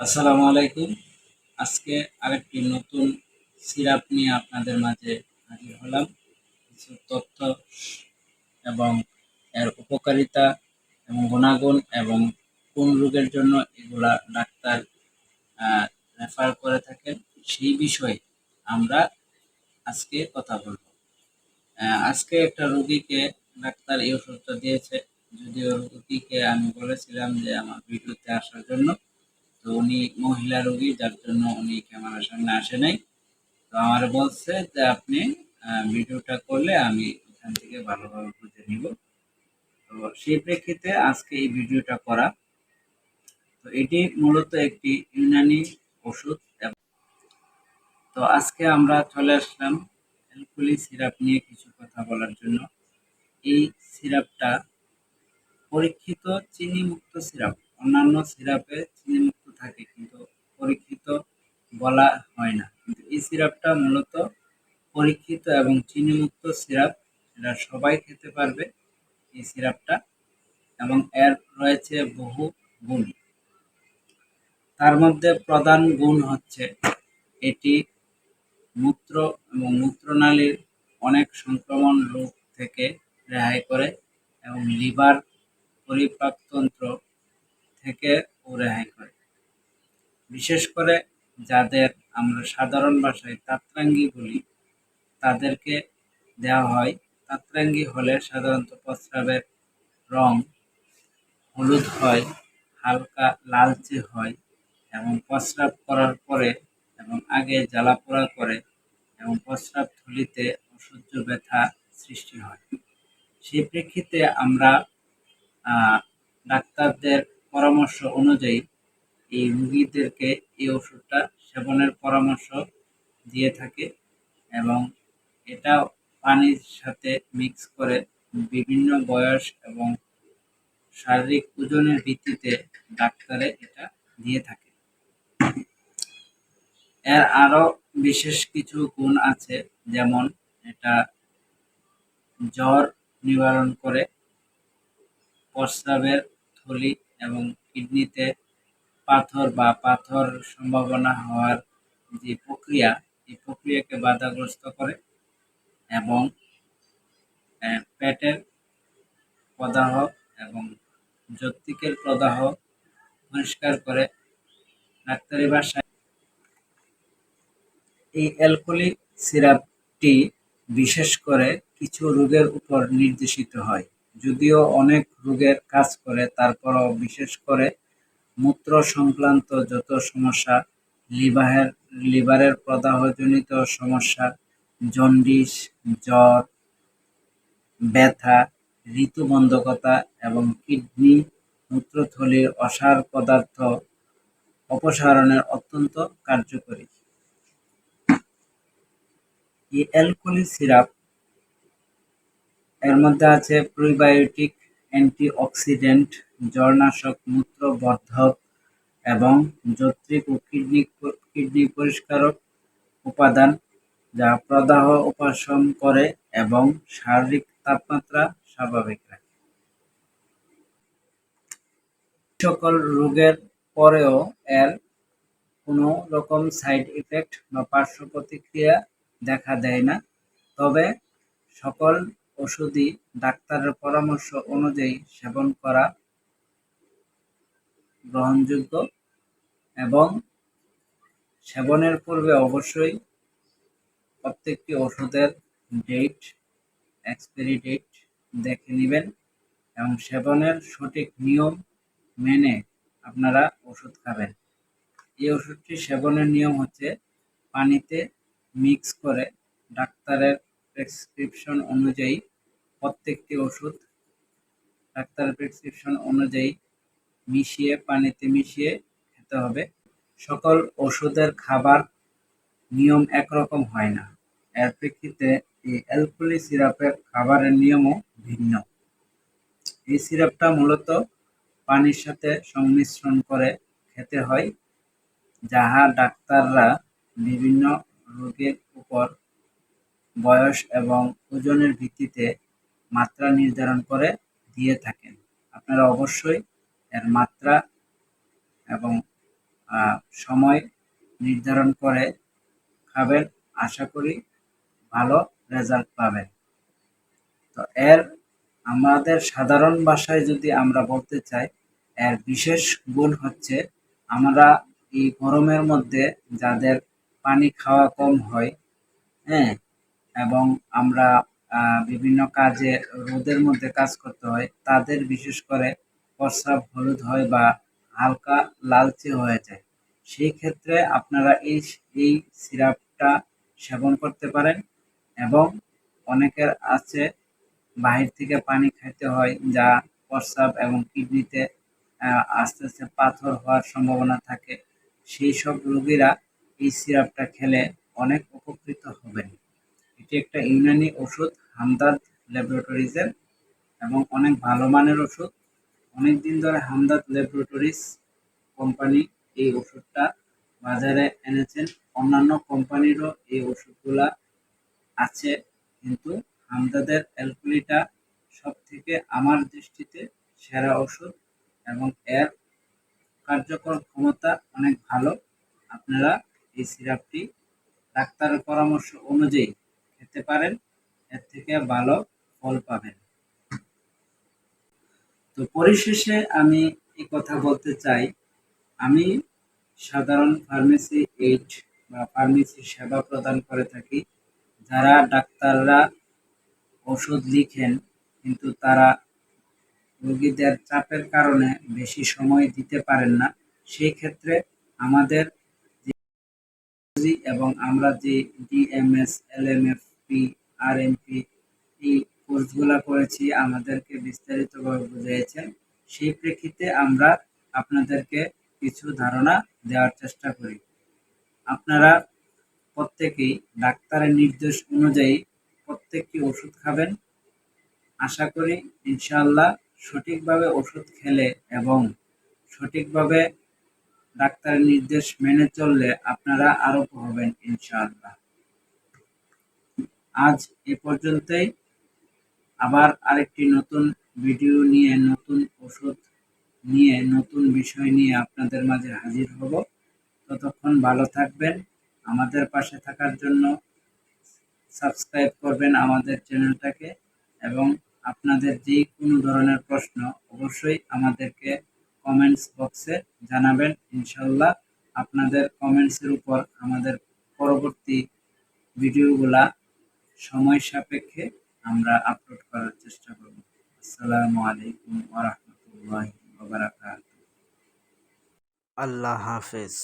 আসসালামু আলাইকুম। আজকে আরেকটি নতুন সিরাপ নিয়ে আপনাদের মাঝে হাজির হলাম। কিছু তথ্য এবং এর উপকারিতা এবং গুণাগুণ এবং কোন রোগের জন্য এগুলা ডাক্তার রেফার করে থাকেন সেই বিষয়ে আমরা আজকে কথা বলব। আজকে একটা রোগীকে ডাক্তার এই ওষুধটা দিয়েছে। যদিও রোগীকে আমি বলেছিলাম যে আমার ভিডিওতে আসার জন্য উনি মহিলা রোগী, যার জন্য উনি ক্যামেরার সামনে আসে নাই। তো আমার বলছে যে আপনি ভিডিওটা করলে আমি এখান থেকে ভালোভাবে বুঝে নিব। তো সেই প্রেক্ষিতে আজকে এই ভিডিওটা করা। তো এটি মূলত একটি ইউনানি ওষুধ তো আজকে আমরা চলে আসলাম অ্যালকোহলিক সিরাপ নিয়ে কিছু কথা বলার জন্য। এই সিরাপটা পরীক্ষিত চিনি মুক্ত সিরাপ, অন্যান্য সিরাপে চিনি মুক্ত থাকে কিন্তু পরীক্ষিত বলা হয় না। এই সিরাপটা মূলত পরীক্ষিত এবং চিনি মুক্ত সিরাপ এটা সবাই খেতে পারবে এই সিরাপটা, এবং এর রয়েছে বহু গুণ। তার মধ্যে প্রধান গুণ হচ্ছে এটি মূত্র এবং মূত্রনালীর অনেক সংক্রমণ রোগ থেকে রেহাই করে এবং লিভার পরিপাকতন্ত্র থেকে ও রেহাই করে। বিশেষ করে যাদের আমরা সাধারণ ভাষায় তাত্রাঙ্গি বলি, তাদেরকে দেওয়া হয়। তাত্রাঙ্গি হলে সাধারণত প্রস্রাবের রং হলুদ হয়, হালকা লালচে হয় এবং প্রস্রাব করার পরে এবং আগে জ্বালাপোড়া করে এবং প্রস্রাব থলিতে অসহ্য ব্যথা সৃষ্টি হয়। সেই প্রেক্ষিতে আমরা ডাক্তারদের পরামর্শ অনুযায়ী এই রুগীদেরকে এই ওষুধটা সেবনের পরামর্শ দিয়ে থাকে এবং এটা পানির সাথে মিক্স করে বিভিন্ন বয়স এবং শারীরিক ওজনের ভিত্তিতে ডাক্তারে এটা দিয়ে থাকে। এর আরও বিশেষ কিছু গুণ আছে, যেমন এটা জ্বর নিবারণ করে, প্রস্রাবের থলি এবং কিডনিতে পাথর বা পাথর সম্ভাবনা হওয়ার যে প্রক্রিয়া, এই প্রক্রিয়াকে বাধাগ্রস্ত করে এবং পেটের প্রদাহ এবং যৌক্তিকের প্রদাহ পরিষ্কার করে ডাক্তারি ভাষায় এই অ্যালকোহলিক সিরাপটি বিশেষ করে কিছু রোগের উপর নির্দেশিত হয়। যদিও অনেক রোগের কাজ করে, তারপরও বিশেষ করে মূত্র সংক্রান্ত যত সমস্যা, লিভারের লিভারের প্রদাহজনিত সমস্যা, জন্ডিস, জ্বর, ব্যথা, ঋতুবন্ধকতা এবং কিডনি, মূত্রথলির অসার পদার্থ অপসারণের অত্যন্ত কার্যকরী। এই অ্যালকোহলিক সিরাপ, এর মধ্যে আছে প্রিবায়োটিক অ্যান্টিঅক্সিডেন্ট জলনাশক মূত্রবর্ধক এবং যকৃৎ ও কিডনি কিডনি পরিষ্কারক উপাদান যা প্রদাহ উপশম করে এবং শারীরিক তাপমাত্রা স্বাভাবিক রাখে। সকল রোগের পরেও এর কোনো রকম সাইড ইফেক্ট বা পার্শ্ব প্রতিক্রিয়া দেখা দেয় না। তবে সকল ওষুধই ডাক্তারের পরামর্শ অনুযায়ী সেবন করা গ্রহণযোগ্য এবং সেবনের পূর্বে অবশ্যই প্রত্যেকটি ওষুধের ডেট এক্সপায়ারি ডেট দেখে নেবেন এবং সেবনের সঠিক নিয়ম মেনে আপনারা ওষুধ খাবেন। এই ওষুধটি সেবনের নিয়ম হচ্ছে পানিতে মিক্স করে ডাক্তারের প্রেসক্রিপশন অনুযায়ী প্রত্যেকটি ওষুধ, ডাক্তারের প্রেসক্রিপশন অনুযায়ী মিশিয়ে, পানিতে মিশিয়ে খেতে হবে। সকল ওষুধের খাবার নিয়ম একরকম হয় না। এর প্রেক্ষিতে এই অ্যালকোহলিক সিরাপের খাবারের নিয়মও ভিন্ন। এই সিরাপটা মূলত পানির সাথে সংমিশ্রণ করে খেতে হয়, যাহা ডাক্তাররা বিভিন্ন রোগের উপর বয়স এবং ওজনের ভিত্তিতে মাত্রা নির্ধারণ করে দিয়ে থাকেন। আপনারা অবশ্যই এর মাত্রা এবং সময় নির্ধারণ করে খাবেন। আশা করি ভালো রেজাল্ট পাবেন। তো এর আমাদের সাধারণ ভাষায় যদি আমরা বলতে চাই, এর বিশেষ গুণ হচ্ছে আমরা এই গরমের মধ্যে যাদের পানি খাওয়া কম হয় হ্যাঁ এবং আমরা বিভিন্ন কাজে রোদের মধ্যে কাজ করতে হয়, তাদের বিশেষ করে প্রস্রাব হলুদ হয় বা হালকা লালচে হয়ে যায়। সেই ক্ষেত্রে আপনারা এই এই সিরাপটা সেবন করতে পারেন এবং অনেকের আছে বাহির থেকে পানি খাইতে হয় যা প্রস্রাব এবং কিডনিতে আস্তে আস্তে পাথর হওয়ার সম্ভাবনা থাকে। সেই সব রোগীরা এই সিরাপটা খেলে অনেক উপকৃত হবেন। এটি একটা ইউনানি ওষুধ হামদাদ ল্যাবরেটরিজের, এবং অনেক ভালো মানের ওষুধ। অনেক দিন ধরে হামদাদ ল্যাবরেটরিজ কোম্পানি এই ওষুধটা বাজারে এনেছেন। অন্যান্য কোম্পানিরও এই ওষুধগুলা আছে, কিন্তু হামদাদের অ্যালকুলিটা সব থেকে আমার দৃষ্টিতে সেরা ওষুধ এবং এর কার্যকর ক্ষমতা অনেক ভালো। আপনারা এই সিরাপটি ডাক্তারের পরামর্শ অনুযায়ী খেতে পারেন, এর থেকে ভালো ফল পাবেন। তো পরিশেষে আমি এই কথা বলতে চাই। আমি সাধারণ ফার্মেসি এইড বা ফার্মেসি সেবা প্রদান করে থাকি। যারা ডাক্তাররা ওষুধ লিখেন, কিন্তু তারা রোগীদের চাপের কারণে বেশি সময় দিতে পারেন না। সেই ক্ষেত্রে আমাদের এবং আমরা যে ডিএমএস এলএমএফপি আরএমপি এই কোর্সগুলো করেছি, আমাদেরকে বিস্তারিতভাবে বুঝিয়েছেন সেই প্রেক্ষিতে আমরা আপনাদেরকে কিছু ধারণা দেওয়ার চেষ্টা করি। আপনারা প্রত্যেকেই ডাক্তারের নির্দেশ অনুযায়ী প্রত্যেকটি ওষুধ খাবেন। আশা করি ইনশাআল্লাহ সঠিকভাবে ওষুধ খেলে এবং সঠিকভাবে ডাক্তারের নির্দেশ মেনে চললে আপনারা আরোগ্য হবেন ইনশাআল্লাহ। আজ এ পর্যন্তই। আবার আরেকটি নতুন ভিডিও নিয়ে, নতুন ওষুধ নিয়ে, নতুন বিষয় নিয়ে আপনাদের মাঝে হাজির হব। ততক্ষণ ভালো থাকবেন, আমাদের পাশে থাকার জন্য সাবস্ক্রাইব করবেন আমাদের চ্যানেলটাকে এবং আপনাদের যে কোনো ধরনের প্রশ্ন অবশ্যই আমাদেরকে কমেন্টস বক্সে জানাবেন। ইনশাল্লাহ আপনাদের কমেন্টসের উপর আমাদের পরবর্তী ভিডিওগুলা সময় সাপেক্ষে আমরা আপলোড করার চেষ্টা করব। আসসালামু আলাইকুম ওয়া বারাকাতুহু। আল্লাহ হাফেজ।